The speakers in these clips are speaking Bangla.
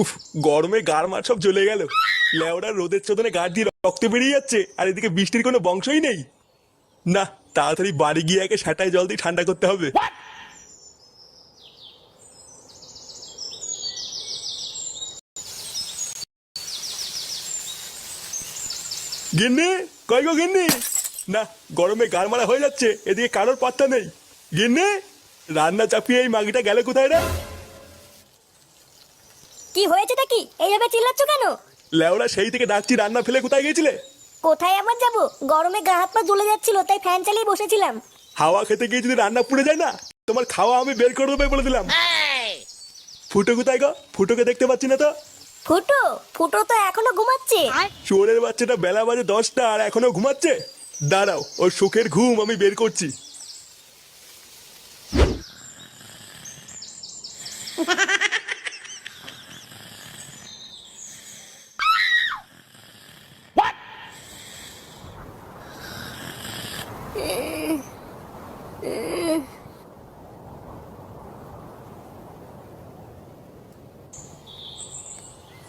উফ, গরমে গার মার সব জ্বলে গেল। লেওড়া রোদের চোদনে গাড় দিয়ে রক্ত বেরিয়ে যাচ্ছে, আর এদিকে বৃষ্টির কোনো বংশই নেই। না তাড়াতাড়ি বাড়ি গিয়ে একে সেটাই জল দিয়ে ঠান্ডা করতে হবে। গিন্নি কই গো গিন্নি? না গরমে গার মারা হয়ে যাচ্ছে এদিকে কারোর পাত্তা নেই। গিন্নি রান্না চাপিয়ে এই মাগিটা গেলে কোথায় রে? কি হয়েছেটা কি? এইভাবে চিল্লাচ্ছ কেন? লেওড়া সেই থেকে ডাকছি রান্না ফেলে কোথায় গিয়েছিলে? কোথায় আবার যাব? গরমে গা হাত পা জ্বলে যাচ্ছিল তাই ফ্যান চালিয়ে বসেছিলাম। হাওয়া খেতে গিয়ে যদি রান্না পুড়ে যায় না তোমার খাওয়া আমি বের করে দেবো বলে দিলাম। ফুটো কোথায় গো? ফুটোকে দেখতে পাচ্ছি না তো? ফুটো? ফুটো তো এখনও ঘুমাচ্ছে। চোরের বাচ্চাটা বেলা বাজে দশটা আর এখনও ঘুমাচ্ছে। দাঁড়াও ওর সুখের ঘুম আমি বের করছি।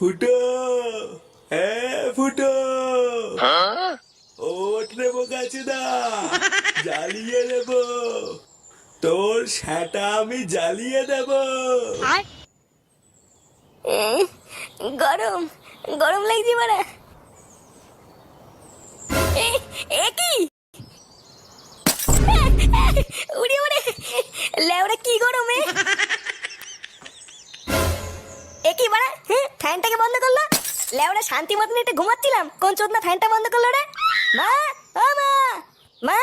ফুটো। হ্যাঁ ফুটো। ওট নেব গাছে দা জ্বালিয়ে দেব। তোর সেটা আমি জ্বালিয়ে দেব। গরম। গরম লাগছে বাড়া শান্তি মতন একটু ঘুমাচ্ছিলাম। কোন চোদনা ফ্যানটা বন্ধ করল রে? মা ও মা মা।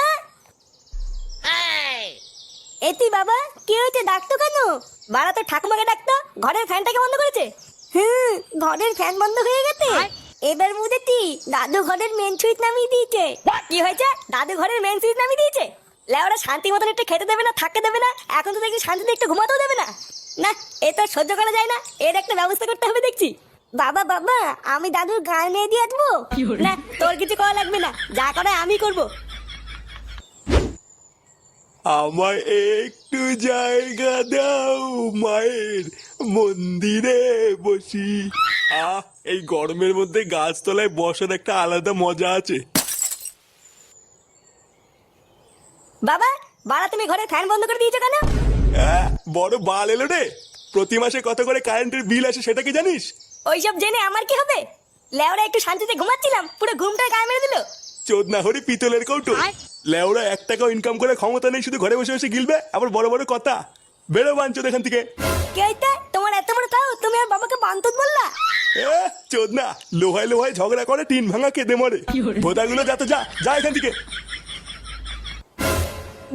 এতি বাবা কি হয়েছে? ডাকতো কেন? বাড়া তো ঠাকুমাকে ডাকতো ঘরের ফ্যানটাকে বন্ধ করেছে? হুম ঘরের ফ্যান বন্ধ হয়ে গেছে। এবার বুঝেছি দাদু ঘরের মেন সুইচ নামিয়ে দিয়েছে। কি হয়েছে? দাদু ঘরের মেন সুইচ নামিয়ে দিয়েছে? লেওরা শান্তি মতন একটু খেতে দেবে না থাকতে দেবে না। এখন তো দেখি শান্তিতে একটু ঘুমাতেও দেবে না। না এ তো সহ্য করা যায় না। এর একটা ব্যবস্থা করতে হবে দেখছি। বাবা বাবা আমি দাদুর গায়ে নিয়ে দিয়ে আসব? না তোর কিছু করা লাগবে না। যা করে আমি করব। আমায় একটু জায়গা দাও মায়ের মন্দিরে বসি। আহ এই গরমের মধ্যে গাছতলায় বসার একটা আলাদা মজা আছে। বাবা বাড়া তুমি ঘরে ফ্যান বন্ধ করে দিয়েছ কেন? আহ, বড় বাল এলো রে। প্রতি মাসে কত করে কারেন্টের বিল আসে সেটা কি জানিস? ওইসব জেনে আমার কি হবে? লেওরা একটু শান্তিতে ঘুমাচ্ছিলাম পুরো ঘুমটা গায়ে মেরে দিল। চোদ না হরি পিতলের কৌটো। লেওরা এক টাকাও ইনকাম করে ক্ষমতা নেই শুধু ঘরে বসে বসে গিলবে আবার বড় বড় কথা। বেরো বাঞ্চোদ এখান থেকে। কে তোমার এত বড় তাও? তুমি আর বাবাকে বান্তত বললা? চোদ না লোহায় লোহায় ঝগড়া করে টিন ভাঙা কেঁদে মরে। ভোদাগুলো যা তো যা যা এখান থেকে।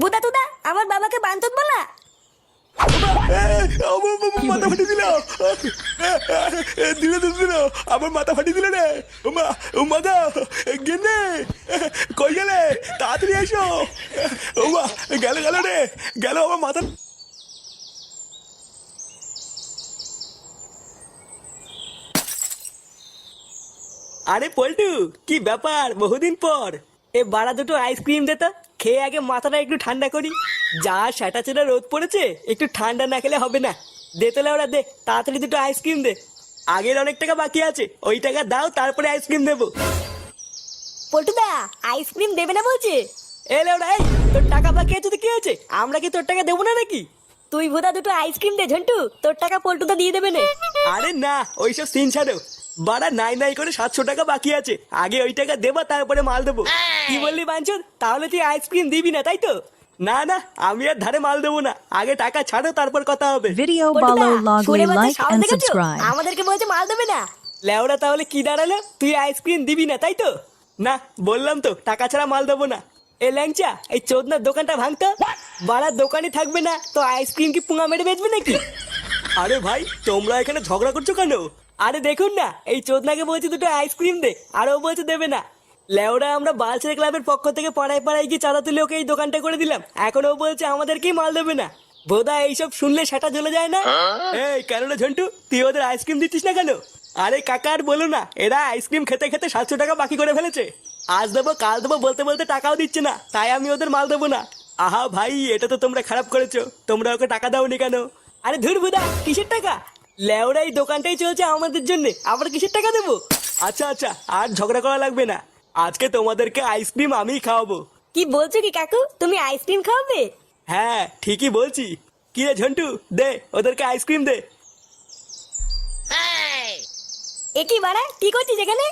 বুদা তুদা আমার বাবাকে বান্তত বললা? এ, মাথা ফাটিয়ে দিল। দিলে দিল আমার মাথা ফাটিয়ে দিল রে। মাথা গেনে কই গেলে? তাড়াতাড়ি এসো। ও, মা, গেল গেল রে, গেল আমার মাথা। আরে, পল্টু, কি ব্যাপার? বহুদিন পর। এ, বাড়া দুটো আইসক্রিম দে খেয়ে আগে মাথাটা একটু ঠান্ডা করি। যা সেটা চেটা রোদ পড়েছে একটু ঠান্ডা না খেলে হবে না। দে তোলে ওরা দে তাড়াতাড়ি দুটো আইসক্রিম দে। আগের অনেক টাকা বাকি আছে ওই টাকা দাও তারপরে আইসক্রিম দেবো। পল্টুদা আইসক্রিম দেবে না বলছে? এলে ওরা এই তোর টাকা বাকি আছে তো কি হয়েছে? আমরা কি তোর টাকা দেবো না নাকি? তুই ভুদা দুটো আইসক্রিম দে ঝন্টু তোর টাকা পল্টুদা দিয়ে দেবে না। আরে না ওইসব সিন ছাড়ো। বাড়া নাই নাই করে সাতশো টাকা বাকি আছে। আগে ওই টাকা দেবো তারপরে মাল দেবো। কি বললি বাঞ্চন তাহলে তুই আইসক্রিম দিবি না তাই তো? না না আমি আর ধারে মাল দেবো না। আগে টাকা ছাড়ো তারপর কথা হবে। সাহস and দেখেছ? subscribe. আমাদেরকে বলছে মাল দেবে না। লেওরা তাহলে কি দাঁড়াল? তুই আইসক্রিম দিবি না তাই তো? না বললাম তো টাকা ছাড়া মাল দেবো না। এ ল্যাংচা এই চোদনার দোকানটা ভাঙতো? বাড়ার দোকানই থাকবে না তো আইসক্রিম কি পুঙা মেরে বেচবে নাকি? আরে ভাই তোমরা এখানে ঝগড়া করছ কেন? আরে দেখুন না, এই চোদনাকে বলছি দুটো আইসক্রিম দে, আর ও বলছে দেবে না। লেওরা, আমরা বালছের ক্লাবের পক্ষ থেকে পাড়ায় পাড়ায় গিয়ে চাঁদা তুলে ওকে এই দোকানটা করে দিলাম। এখন ও বলছে আমাদেরকেই মাল দেবে না। বোধা, এইসব শুনলে সেটা জ্বলে যায় না? এই, কেন ঝন্টু, তুই ওদের আইসক্রিম দিচ্ছিস না কেন? আরে কাকা, আর বলো না, এরা আইসক্রিম খেতে খেতে সাতশো টাকা বাকি করে ফেলেছে। আজ দেবো, কাল দেবো বলতে বলতে টাকাও দিচ্ছে না, তাই আমি ওদের মাল দেবো না। আহা ভাই, এটা তো তোমরা খারাপ করেছ, তোমরা ওকে টাকা দাওনি কেন? আরে ধুর বুদা কিসের টাকা? লেওরা এই দোকানটাই চলছে আমাদের জন্য। আবার কিসের টাকা দেবো? আচ্ছা আচ্ছা আর ঝগড়া করা লাগবে না। আজকে তোমাদেরকে আইসক্রিম আমিই খাওয়াবো। কি বলছো কি কাকু? তুমি আইসক্রিম খাওয়াবে? হ্যাঁ ঠিকই বলছি। কি রে ঝন্টু? দে ওদেরকে আইসক্রিম দে। এ কি বাড়া কি করছিস এখানে?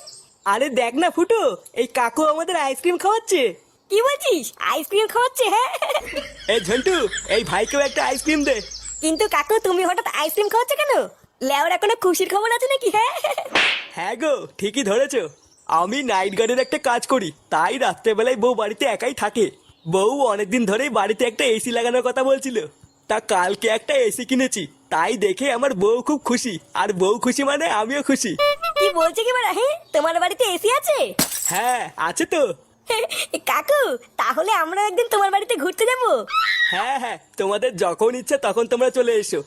আরে দেখ না ফুটো এই কাকু আমাদের আইসক্রিম খাওয়াচ্ছে। কি বলছিস? আইসক্রিম খাওয়াচ্ছে হ্যাঁ? এই ঝন্টু এই ভাইকেও একটা আইসক্রিম দে। কিন্তু কাকু তুমি হঠাৎ আইসক্রিম খাওয়াচ্ছ কেন? লেওরা কোনো খুশির খবর আছে নাকি? হ্যাঁ। হ্যাঁ গো ঠিকই ধরেছো। আমি নাইট গার্ডের একটা কাজ করি তাই রাত্রেবেলায় বউ বাড়িতে একাই থাকে। বউ অনেকদিন ধরেই বাড়িতে একটা এসি লাগানোর কথা বলছিল। তা কালকে একটা এসি কিনেছি তাই দেখে আমার বউ খুব খুশি আর বউ খুশি মানে আমিও খুশি। কি বলছো কি বাড়া হ্যাঁ তোমার বাড়িতে এসি আছে? হ্যাঁ আছে তো। কাকু তাহলে আমরা একদিন তোমার বাড়িতে ঘুরতে যাব? হ্যাঁ হ্যাঁ তোমাদের যখন ইচ্ছে তখন তোমরা চলে এসো।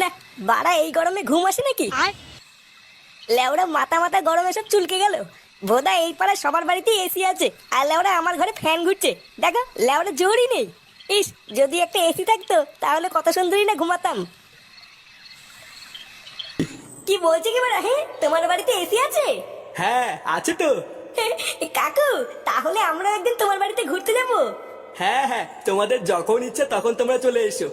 না বাড়া এই গরমে ঘুম আসে নাকি? লেওড়া মাথা মাথা গরমে সব চুলকে গেল। বোধা এই পাড়ায় সবার বাড়িতেই এসি আছে। আর লেওড়া আমার ঘরে ফ্যান ঘুরছে। দেখো লেওড়া জোরই নেই। ইস যদি একটা এসি থাকতো তাহলে কত সুন্দরই না ঘুমাতাম। কি বলছে কি বাড়া হ্যাঁ তোমার বাড়িতে এসি আছে? হ্যাঁ আছে তো। কাকু তাহলে আমরা একদিন তোমার বাড়িতে ঘুরতে যাব। হ্যাঁ হ্যাঁ তোমাদের যখন ইচ্ছে তখন তোমরা চলে এসো।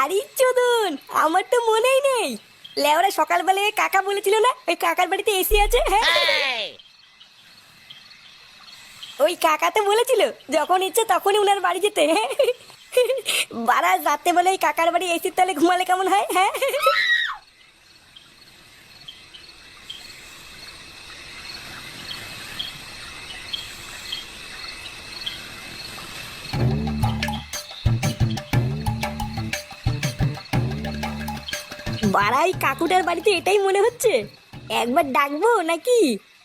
আরে চোদন আমার তো মনেই নেই। লেওরা সকালবেলায় কাকা বলেছিল না? ওই কাকার বাড়িতে এসি আছে হ্যাঁ? ওই কাকা তো বলেছিল যখন ইচ্ছে তখনই উনার বাড়ি যেতে হ্যাঁ? বারা রাতে বলে ওই কাকার বাড়ি এসির তলে ঘুমালে কেমন হয় হ্যাঁ? বাড়াই কাকুটার বাড়িতে এটাই মনে হচ্ছে? একবার ডাকবো নাকি?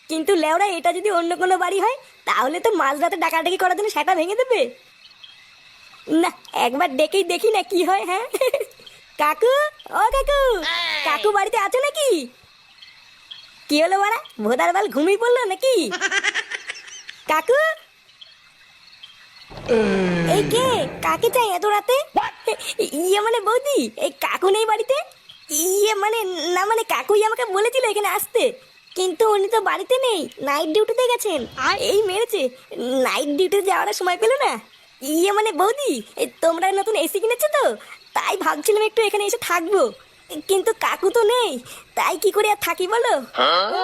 কিন্তু লেওরা এটা যদি অন্য কোনো বাড়ি হয় তাহলে তো মাঝরাতে ডাকাডাকি করার জন্য সেটা ভেঙে দেবে। না একবার ডেকেই দেখি না কি হয় হ্যাঁ? কাকু ও কাকু কাকু বাড়িতে আছো নাকি? কি হলো বাড়া? ভোদার বাল ঘুমিয়ে পড়ল নাকি? কাকু? এই কে? কাকে চাই এত রাতে? ইয়ে মানে বৌদি এই কাকু নেই বাড়িতে? ইয়ে মানে না মানে কাকুই আমাকে বলেছিল এখানে আসতে। কিন্তু উনি তো বাড়িতে নেই নাইট ডিউটিতে গেছেন। আর? এই মেরেছে নাইট ডিউটিতে যাওয়ার সময় পেল না? ইয়ে মানে বৌদি এই তোমরা নতুন এসি কিনেছো তো? তাই ভাবছিলাম একটু এখানে এসে থাকব। কিন্তু কাকু তো নেই তাই কি করে আর থাকি বলো?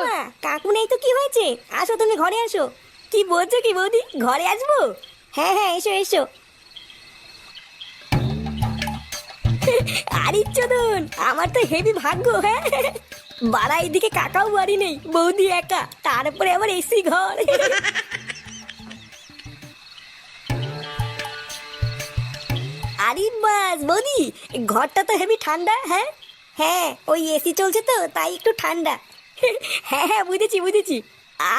মা কাকু নেই তো কি হয়েছে? আসো তুমি ঘরে আসো। কি বলছো কি বৌদি? ঘরে আসব? হ্যাঁ হ্যাঁ এসো এসো। আরে চোদন, আমার তো হেভি ভাগ্য হ্যাঁ? বাড়া এদিকে কাকাও বাড়ি নেই, বৌদি একা, তারপরে আবার এসি ঘর। আরে বাস, বৌদি, ঘরটা তো হেভি ঠান্ডা হ্যাঁ? হ্যাঁ ওই এসি চলছে তো, তাই একটু ঠান্ডা। হ্যাঁ হ্যাঁ বুঝেছি বুঝেছি।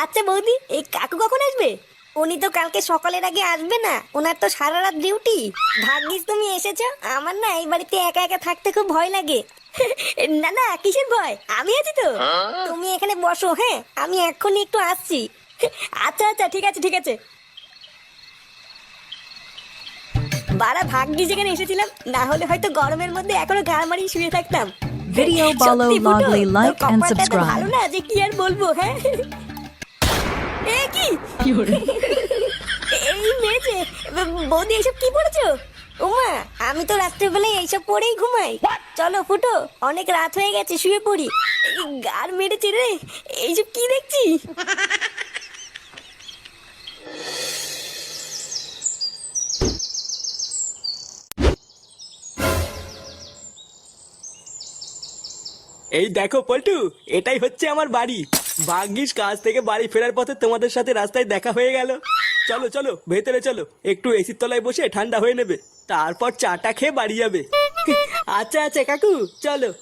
আচ্ছা বৌদি, এই কাকু কখন আসবে? উনি তো কালকে সকালের আগে আসবে না ওনার তো সারা রাত ডিউটি ভাগ্যিস তুমি এসেছ। আমার না এই বাড়িতে একা একা থাকতে খুব ভয় লাগে। না না কিসের ভয়? আমি আছি তো। তুমি এখানে বসো হ্যাঁ? আমি এক্ষুনি একটু আসছি। আচ্ছা আচ্ছা ঠিক আছে ঠিক আছে। বারা ভাগ্যি যেখানে এসেছিলাম। না হলে হয়তো গরমের মধ্যে এখনও গাড় মারিয়ে শুয়ে থাকতাম। Like and কপালটা এত subscribe. ভালো না যে কি আর বলব হ্যাঁ? এই মেয়েছে বৌদি এইসব কি পড়েছো? ওমা আমি তো রাত্রেবেলায় এইসব পরেই ঘুমাই। চলো ফুটো অনেক রাত হয়ে গেছে শুয়ে পড়ি। গার মেরেছে রে এইসব কি দেখছি? এই দেখো পল্টু এটাই হচ্ছে আমার বাড়ি। ভাগ্যিস কাজ থেকে বাড়ি ফেরার পথে তোমাদের সাথে রাস্তায় দেখা হয়ে গেল। চলো চলো ভেতরে চলো। একটু এসির তলায় বসে ঠান্ডা হয়ে নেবে। তারপর চাটা খেয়ে বাড়ি যাবে। আচ্ছা আচ্ছা কাকু চলো।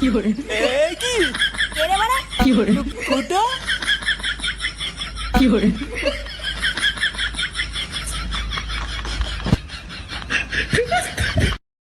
কি? কে